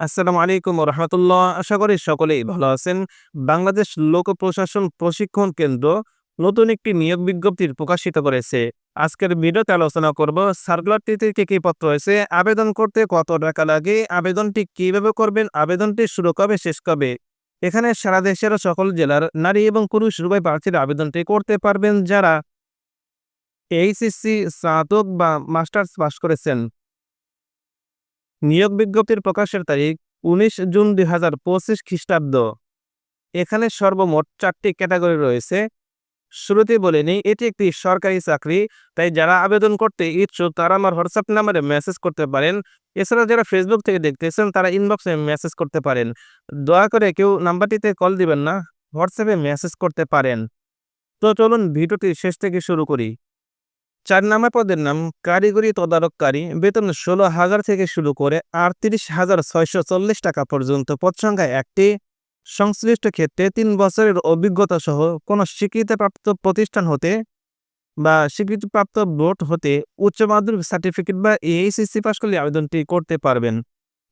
আসসালামু আলাইকুম রহমতুল্লাহ। আশা করি সকলেই ভালো আছেন। বাংলাদেশ লোক প্রশাসন প্রশিক্ষণ কেন্দ্র নতুন একটি নিয়োগ বিজ্ঞপ্তির প্রকাশিত করেছে। আজকের ভিডিওতে আলোচনা করব সার্কুলারটিতে কি কি পত্র হয়েছে আবেদন করতে কত টাকা লাগে, আবেদনটি কীভাবে করবেন, আবেদনটি শুরু কবে, শেষ কবে? এখানে সারা দেশের সকল জেলার নারী এবং পুরুষ উভয় প্রার্থীরা আবেদনটি করতে পারবেন যারা এইচএসসি স্নাতক বা মাস্টার্স পাশ করেছেন। নিয়োগ বিজ্ঞপ্তির প্রকাশের তারিখ উনিশ জুন দুই হাজার পঁচিশ খ্রিস্টাব্দ। এখানে সর্বমোট চারটি ক্যাটাগরি রয়েছে। শুরুতে বলে নিই, এটি একটি সরকারি চাকরি, তাই যারা আবেদন করতে ইচ্ছুক তারা আমার হোয়াটসঅ্যাপ নাম্বারে মেসেজ করতে পারেন। এছাড়া যারা ফেসবুক থেকে দেখতেছেন তারা ইনবক্সে মেসেজ করতে পারেন। দয়া করে কেউ নাম্বারটিতে কল দিবেন না, হোয়াটসঅ্যাপে মেসেজ করতে পারেন। তো চলুন ভিডিওটি শেষ থেকে শুরু করি। চার নাম্বার পদের নাম কারিগরি তদারককারী। বেতন ষোলো হাজার থেকে শুরু করে আটত্রিশ হাজার ছয়শো চল্লিশ টাকা পর্যন্ত। পদ সংখ্যা একটি। সংশ্লিষ্ট ক্ষেত্রে তিন বছরের অভিজ্ঞতা সহ কোনো স্বীকৃতিপ্রাপ্ত প্রতিষ্ঠান হতে বা স্বীকৃতিপ্রাপ্ত বোর্ড হতে উচ্চ মাধ্যমিক সার্টিফিকেট বা এইচএসসি পাশ করলে আবেদনটি করতে পারবেন।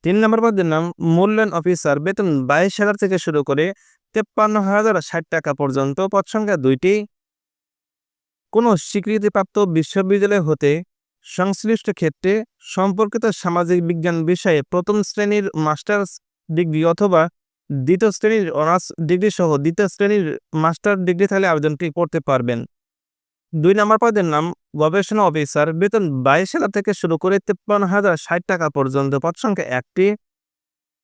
তিন নম্বর পদের নাম মূল্যায়ন অফিসার। বেতন বাইশ হাজার থেকে শুরু করে তেপ্পান্ন হাজার ষাট টাকা পর্যন্ত। পদ সংখ্যা দুইটি। কোনো স্বীকৃতিপ্রাপ্ত বিশ্ববিদ্যালয় হতে সংশ্লিষ্ট ক্ষেত্রে সম্পর্কিত সামাজিক বিজ্ঞান বিষয়ে প্রথম শ্রেণির মাস্টার্স ডিগ্রি অথবা দ্বিতীয় শ্রেণির অনার্স ডিগ্রি সহ দ্বিতীয় শ্রেণির মাস্টার ডিগ্রি থাকলে আবেদনটি করতে পারবেন। দুই নম্বর পদের নাম, গবেষণা অফিসার। বেতন বাইশ হাজার থেকে শুরু করে তেপ্পান্ন হাজার ষাট টাকা পর্যন্ত। পদ সংখ্যা একটি।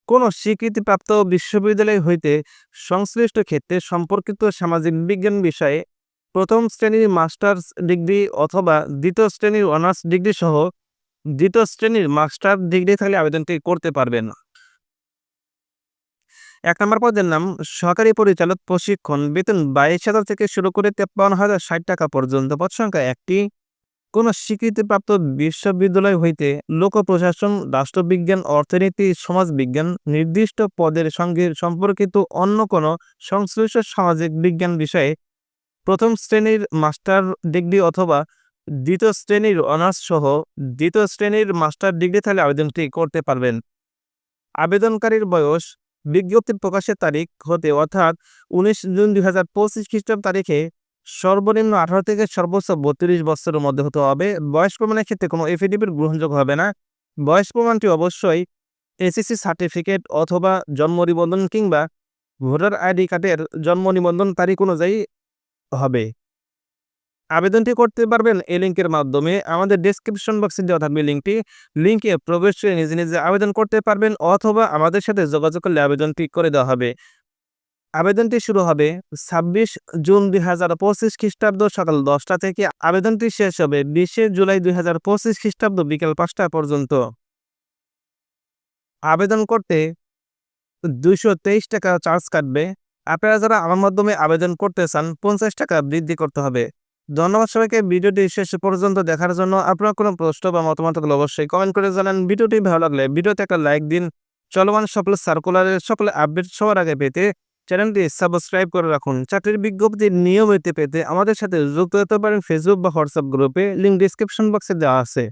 কোনো স্বীকৃতিপ্রাপ্ত বিশ্ববিদ্যালয় হইতে সংশ্লিষ্ট ক্ষেত্রে সম্পর্কিত সামাজিক বিজ্ঞান বিষয়ে প্রথম শ্রেণির মাস্টার্স ডিগ্রি অথবা দ্বিতীয় শ্রেণির অনার্স ডিগ্রি সহ দ্বিতীয় শ্রেণির মাস্টার ডিগ্রি থাকলে আবেদনটি করতে পারবেন। এক নম্বর পদের নাম, সহকারী পরিচালক প্রশিক্ষণ, বেতন বাইশ হাজার থেকে শুরু করে তেপ্পান্ন হাজার ষাট টাকা পর্যন্ত। পদ সংখ্যা একটি। কোনো স্বীকৃতিপ্রাপ্ত বিশ্ববিদ্যালয় হইতে লোক প্রশাসন রাষ্ট্রবিজ্ঞান, অর্থনীতি, সমাজবিজ্ঞান নির্দিষ্ট পদের সঙ্গে সম্পর্কিত অন্য কোনো সংশ্লিষ্ট সামাজিক বিজ্ঞান বিষয়ে প্রথম শ্রেণির মাস্টার ডিগ্রি অথবা দ্বিতীয় শ্রেণির অনার্স সহ দ্বিতীয় শ্রেণির মাস্টার ডিগ্রি থাকলে আবেদনটি করতে পারবেন। আবেদনকারীর বয়স বিজ্ঞপ্তি প্রকাশের তারিখ হতে অর্থাৎ উনিশ জুন দুই হাজার পঁচিশ খ্রিস্টাব্দ তারিখে সর্বনিম্ন আঠারো থেকে সর্বোচ্চ বত্রিশ বছরের মধ্যে হতে হবে। বয়স প্রমাণের ক্ষেত্রে কোনো এফিডেভিট গ্রহণযোগ্য হবে না। বয়স প্রমাণটি অবশ্যই এসএসসি সার্টিফিকেট অথবা জন্ম নিবন্ধন কিংবা ভোটার আইডি কার্ডের জন্ম নিবন্ধন তারিখ অনুযায়ী হবে। আবেদনটি করতে পারবেন এই লিঙ্কের মাধ্যমে। আমাদের ডেসক্রিপশন বক্সে দেওয়া থাকবে লিঙ্কটি লিঙ্কে প্রবেশ করে নিজে নিজে আবেদন করতে পারবেন অথবা আমাদের সাথে যোগাযোগ করলে আবেদনটি করে দেওয়া হবে। আবেদনটি শুরু হবে ছাব্বিশ জুন দুই হাজার পঁচিশ খ্রিস্টাব্দ সকাল দশটা থেকে। আবেদনটি শেষ হবে বিশে জুলাই দুই হাজার পঁচিশ খ্রিস্টাব্দ বিকেল পাঁচটা পর্যন্ত। আবেদন করতে তেইশ টাকা চার্জ কাটবে। আপনারা যারা আমার মাধ্যমে আবেদন করতে চান, পঞ্চাশ টাকা বৃদ্ধি করতে হবে। ধন্যবাদ সবাইকে, ভিডিওটি শেষ পর্যন্ত দেখার জন্য আপনার কোনো প্রশ্ন বা মতামত থাকলে অবশ্যই কমেন্ট করে জানান। ভিডিওটি ভালো লাগলে ভিডিওতে একটা লাইক দিন। চলমান সকল সার্কুলারের সকল আপডেট সবার আগে পেতে চ্যানেলটি সাবস্ক্রাইব করে রাখুন। চাকরির বিজ্ঞপ্তি নিয়মিত পেতে আমাদের সাথে যুক্ত হতে পারেন ফেসবুক বা হোয়াটসঅ্যাপ গ্রুপে লিঙ্ক ডিসক্রিপশন বক্সে দেওয়া আছে।